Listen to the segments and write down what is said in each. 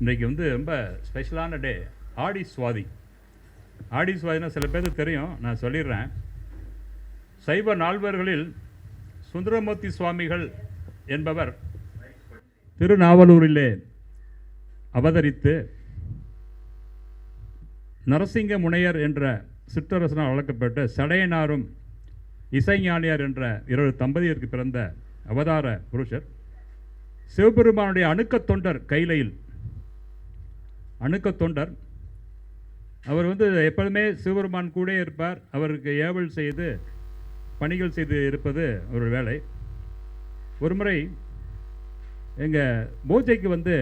இன்றைக்கி வந்து ரொம்ப ஸ்பெஷலான டே ஆடி சுவாதி. ஆடி சுவாதினா சில பேருக்கு தெரியும். நான் சொல்லிடுறேன். சைவ நால்வர்களில் சுந்தரமூர்த்தி சுவாமிகள் என்பவர் திருநாவலூரிலே அவதரித்து நரசிங்க முனையர் என்ற சிற்றரசனால் வளர்க்கப்பட்ட சடையனாரும் இசைஞானியார் என்ற இரவு தம்பதியருக்கு பிறந்த அவதார புருஷர். சிவபெருமானுடைய அணுக்கத் தொண்டர் கைலையில் அணுக்க தொண்டர். அவர் வந்து எப்பொழுதுமே சிவபெருமான் கூட இருப்பார். அவருக்கு ஏவல் செய்து பணிகள் செய்து இருப்பது ஒரு வேலை. ஒருமுறை எங்கள் பூஜைக்கு வந்து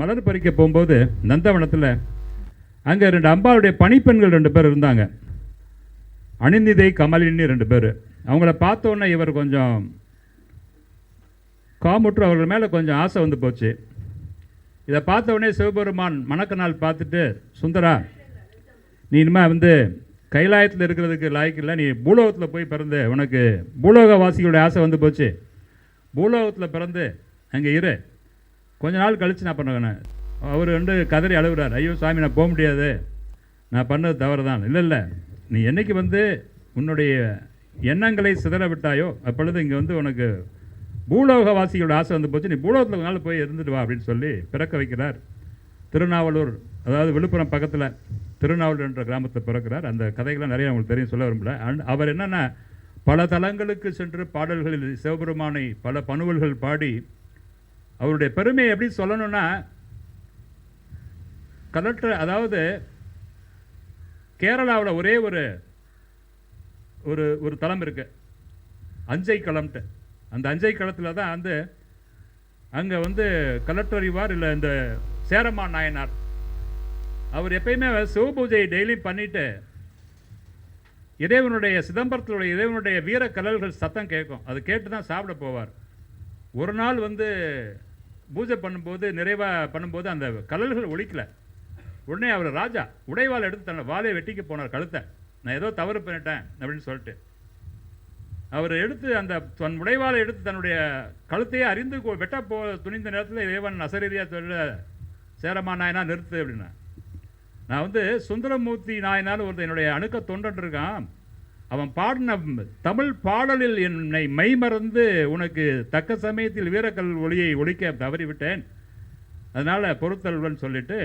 மலர் பறிக்க போகும்போது நந்தவனத்தில் அங்கே ரெண்டு அம்பாளுடைய பணிப்பெண்கள் ரெண்டு பேர் இருந்தாங்க. அனிந்திதை கமலின்னு ரெண்டு பேர். அவங்கள பார்த்தோன்னே இவர் கொஞ்சம் காமுற்று அவர்கள் மேலே கொஞ்சம் ஆசை வந்து போச்சு. இதை பார்த்த உடனே சிவபெருமான் மணக்கனால் பார்த்துட்டு சுந்தரா நீ இனிமேல் வந்து கைலாயத்தில் இருக்கிறதுக்கு லாய்க்கு இல்லை. நீ பூலோகத்தில் போய் பிறந்து உனக்கு பூலோக வாசிகளுடைய ஆசை வந்து போச்சு. பூலோகத்தில் பிறந்து அங்கே இரு. கொஞ்ச நாள் கழித்து நான் பண்ணுவேன் அவர் வந்து கதறி அழுகுறார். ஐயோ சாமி நான் போக முடியாது. நான் பண்ணது தவறு தான் இல்லை இல்லை. நீ என்னைக்கு வந்து உன்னுடைய எண்ணங்களை சிதற விட்டாயோ அப்பொழுது இங்கே வந்து உனக்கு பூலோக வாசிகளோட ஆசை வந்து போச்சு. நீ பூலோகத்தில் நாள் போய் இருந்துட்டு வா அப்படின்னு சொல்லி பிறக்க வைக்கிறார். திருநாவலூர் அதாவது விழுப்புரம் பக்கத்தில் திருநாவலூர் என்ற கிராமத்தில் பிறக்கிறார். அந்த கதைகள்லாம் நிறைய அவங்களுக்கு தெரியும் சொல்ல விரும்பல. அண்ட் அவர் என்னென்னா பல தலங்களுக்கு சென்று பாடல்களில் சிவபெருமானை பல பணுவல்கள் பாடி அவருடைய பெருமையை எப்படி சொல்லணும்னா கலெக்டர் அதாவது கேரளாவில் ஒரே ஒரு ஒரு ஒரு தலம் இருக்குது அஞ்சை களம்ட்டு அந்த அஞ்சை களத்தில் தான் வந்து அங்கே வந்து கலெக்டர் இல்லை இந்த சேரம்மா நாயனார். அவர் எப்பயுமே சிவபூஜையை டெய்லியும் பண்ணிவிட்டு இறைவனுடைய சிதம்பரத்தினுடைய இறைவனுடைய வீர கலல்கள் சத்தம் கேட்கும். அது கேட்டு தான் சாப்பிட போவார். ஒரு நாள் வந்து பூஜை பண்ணும்போது நிறைவாக பண்ணும்போது அந்த கலல்கள் ஒழிக்கல உடனே அவர் ராஜா உடைவாள் எடுத்து தன்னை வாலை வெட்டிக்கு போனார் கழுத்தை. நான் ஏதோ தவறு பண்ணிட்டேன் அப்படின்னு சொல்லிட்டு. அவர் எடுத்து அந்த தன் உடைவாளை எடுத்து தன்னுடைய கழுத்தையே அறிந்து வெட்ட போ துணிந்த நேரத்தில் இறைவன் அசரீதியாக சொல்ல சேரமா நாயனா நிறுத்து அப்படின்னா. நான் வந்து சுந்தரமூர்த்தி நாயனார் ஒருத்தன் என்னுடைய அணுக்க தொண்டன் இருக்கான். அவன் பாடின தமிழ் பாடலில் என்னை மெய்மறந்து உனக்கு தக்க சமயத்தில் வீரக்கல் ஒளியை ஒழிக்க தவறிவிட்டேன். அதனால் பொறுத்தல்வன் சொல்லிட்டு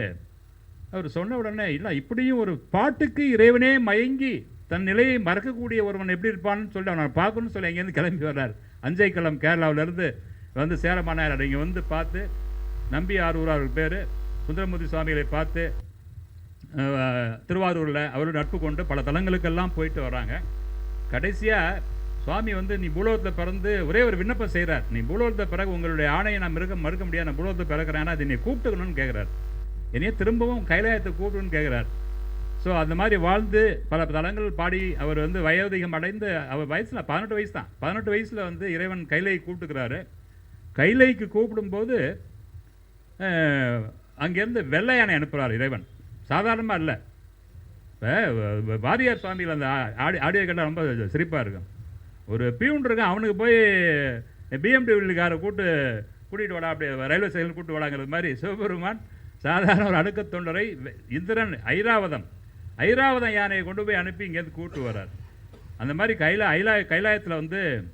அவர் சொன்ன உடனே இல்லை இப்படியும் ஒரு பாட்டுக்கு இறைவனே மயங்கி தன் நிலையை மறக்கக்கூடிய ஒருவன் எப்படி இருப்பான்னு சொல்லி அவனை பார்க்கணும்னு சொல்லி அங்கேருந்து கிளம்பி வர்றார். அஞ்சைக்களம் கேரளாவிலேருந்து வந்து சேரமானார். இங்கே வந்து பார்த்து நம்பி ஆரூர் அவர் பேர் சுந்தரமூர்த்தி சுவாமிகளை பார்த்து திருவாரூரில் அவரோட நட்பு கொண்டு பல தலங்களுக்கெல்லாம் போயிட்டு வராங்க கடைசியாக சுவாமி வந்து நீ பூலோகத்தில் பிறந்து ஒரே ஒரு விண்ணப்பம் செய்கிறார் நீ பூலோகத்தில் பிறகு உங்களுடைய ஆணையை நான் மிருக மறுக்க முடியாது. நான் பூலோகத்தில் பிறக்கிறேன். ஆனால் அதை நீ கூப்பிட்டுக்கணும்னு கேட்குறாரு என்னையே திரும்பவும் கைலாயத்தை கூப்பிடுன்னு கேட்குறார் ஸோ அந்த மாதிரி வாழ்ந்து பல தலங்கள் பாடி அவர் வந்து வயோதிகம் அடைந்து அவர் வயசில் பதினெட்டு வயசு தான். பதினெட்டு வயசில் வந்து இறைவன் கைலையை கூப்பிட்டுக்கிறாரு கைலைக்கு கூப்பிடும்போது அங்கேருந்து வெள்ளை யானை அனுப்புகிறார் இறைவன். சாதாரணமாக இல்லை இப்போ வாரியார் சுவாமியில் அந்த ஆடி ஆடியோ கேட்டால் ரொம்ப சிரிப்பாக இருக்கும். ஒரு பியூன் இருக்கான் அவனுக்கு போய் பிஎம்டபிள்யூக்காரை கூட்டு கூட்டிகிட்டு வாடா அப்படி ரயில்வே ஸ்டேஷன் கூட்டு வாடாங்கிறது மாதிரி சிவபெருமான் சாதாரண ஒரு அடுக்க தொண்டரை இந்திரன் ஐராவதம். ஐராவதம் யானையை கொண்டு போய் அனுப்பி இங்கேருந்து கூட்டு வர்றார். அந்த மாதிரி கைலா ஐலா கைலாயத்தில் வந்து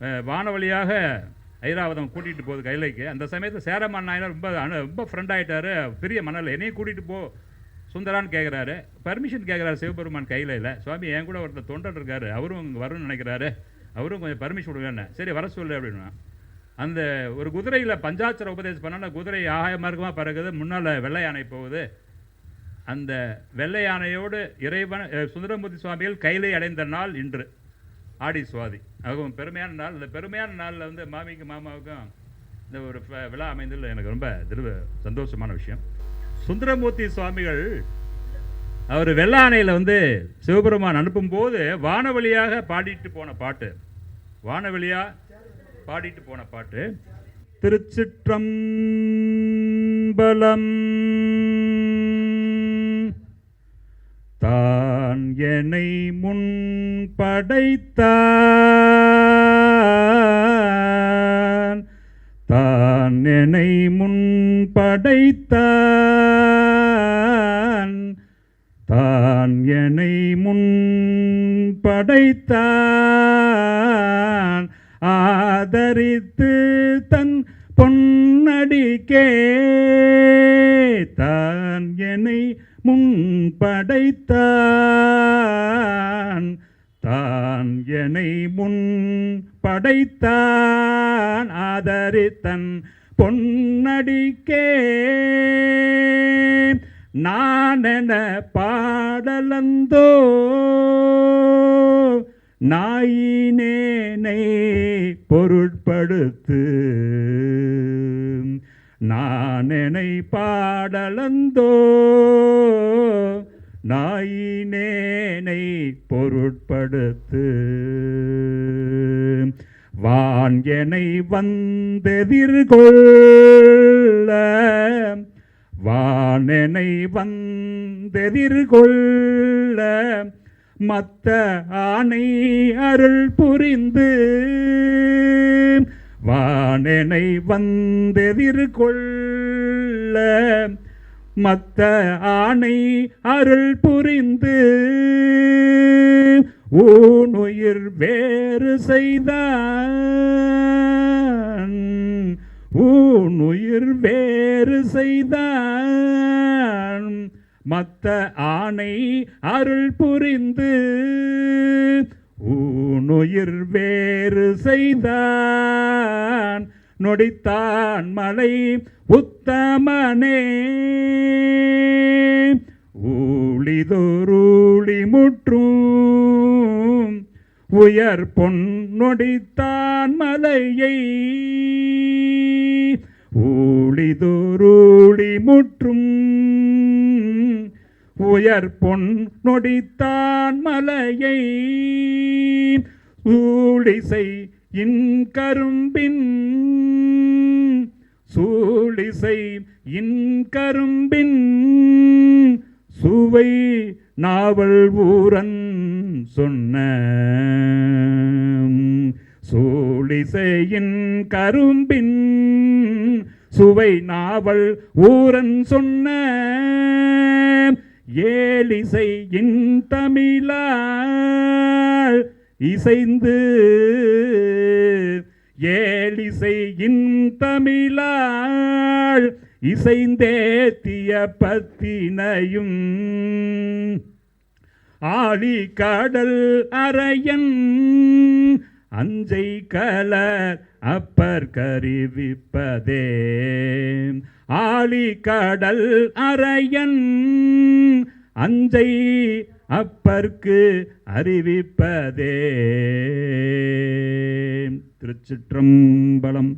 வானவழியாக ஐராவதம் கூட்டிகிட்டு போகுது கைலைக்கு. அந்த சமயத்தில் சேரமான் நாயனார் ரொம்ப அனு- ரொம்ப ஃப்ரெண்ட் ஆகிட்டாரு பெரிய மணல் என்னையும் கூட்டிகிட்டு போ சுந்தரான்னு கேட்குறாரு பர்மிஷன் கேட்குறாரு சிவபெருமான் கையில் இல்லை சுவாமி என் கூட ஒருத்தர் தொண்டர் இருக்காரு. அவரும் இங்கே வரணும்னு நினைக்கிறாரு. அவரும் கொஞ்சம் பர்மிஷன் கொடுங்கன்னு. சரி வர சொல்லு அப்படின்னா. அந்த ஒரு குதிரையில் பஞ்சாட்சர உபதேசம் பண்ணால் குதிரை ஆகாய மார்க்கமாக பறக்குது. முன்னால் வெள்ளை யானை போகுது. அந்த வெள்ளை யானையோடு இறைவன் சுந்தரமூர்த்தி சுவாமிகள் கையிலே அடைந்த நாள் இன்று. ஆடி சுவாதி. அதுவும் பெருமையான நாள். இந்த பெருமையான நாளில் வந்து மாமிக்கும் மாமாவுக்கும் இந்த ஒரு விழா அமைந்ததில் எனக்கு ரொம்ப திருவ சந்தோஷமான விஷயம். சுந்தரமூர்த்தி சுவாமிகள் அவர் வெள்ளானையில் வந்து சிவபெருமான் அனுப்பும்போது வானவழியாக பாடிட்டு போன பாட்டு. வானவழியாக பாடிட்டு போன பாட்டு. திருச்சிற்றம்பலம் தான் என்னை முன் படைத்தான். தான் என்னை முன் படைத்தான். தான் என்னை முன் படைத்தான். ஆதரித்து தன் பொன்னடிக்கே படைத்தான். தான் என்னை முன் படைத்தான். ஆதரித்தன் பொன்னடிக்கே. நானென பாடலந்தோ. நாயினேனை பொருட்படுத்து. நானெனை பாடலந்தோ. நாயினேனை பொருட்படுத்து. வான் எனை வந்தெதிர்கொள்ள. வானெனை வந்தெதிர்கொள்ள. மத்த ஆணை அருள் புரிந்து. வானெனை வந்தெதிர்கொள்ள. மத்த ஆணை அருள் புரிந்து ஊனுயிர் வேறு செய்தான். ஊனுயிர் வேறு செய்தான். மத்த ஆணை அருள் புரிந்து ஊனுயிர் வேறு செய்தான். நொடித்தான் மலை உத்தமனே. ஊழிதொருளி முற்றும் உயர் பொன் நொடித்தான் மலையை. ஊழிதொருளி முற்றும் உயர் பொன் நொடித்தான் மலையை. இன் கரும்பின் சூழிசை இன்கரும்பின் சுவை நாவல் ஊரன் சொன்ன சூழிசையின் கரும்பின் சுவை நாவல் ஊரன் சொன்ன ஏலிசையின் தமிழால் இசைந்து ஏலிசையின் தமிழால் இசைந்தேத்திய பத்தினையும் ஆழி கடல் அரையன் அஞ்சை கலர் அப்பர் கருவிப்பதே. ஆழி கடல் அரையன் அஞ்சை அப்பர்க்கு அறிவிப்பதே. திருச்சிற்றம்பலம்.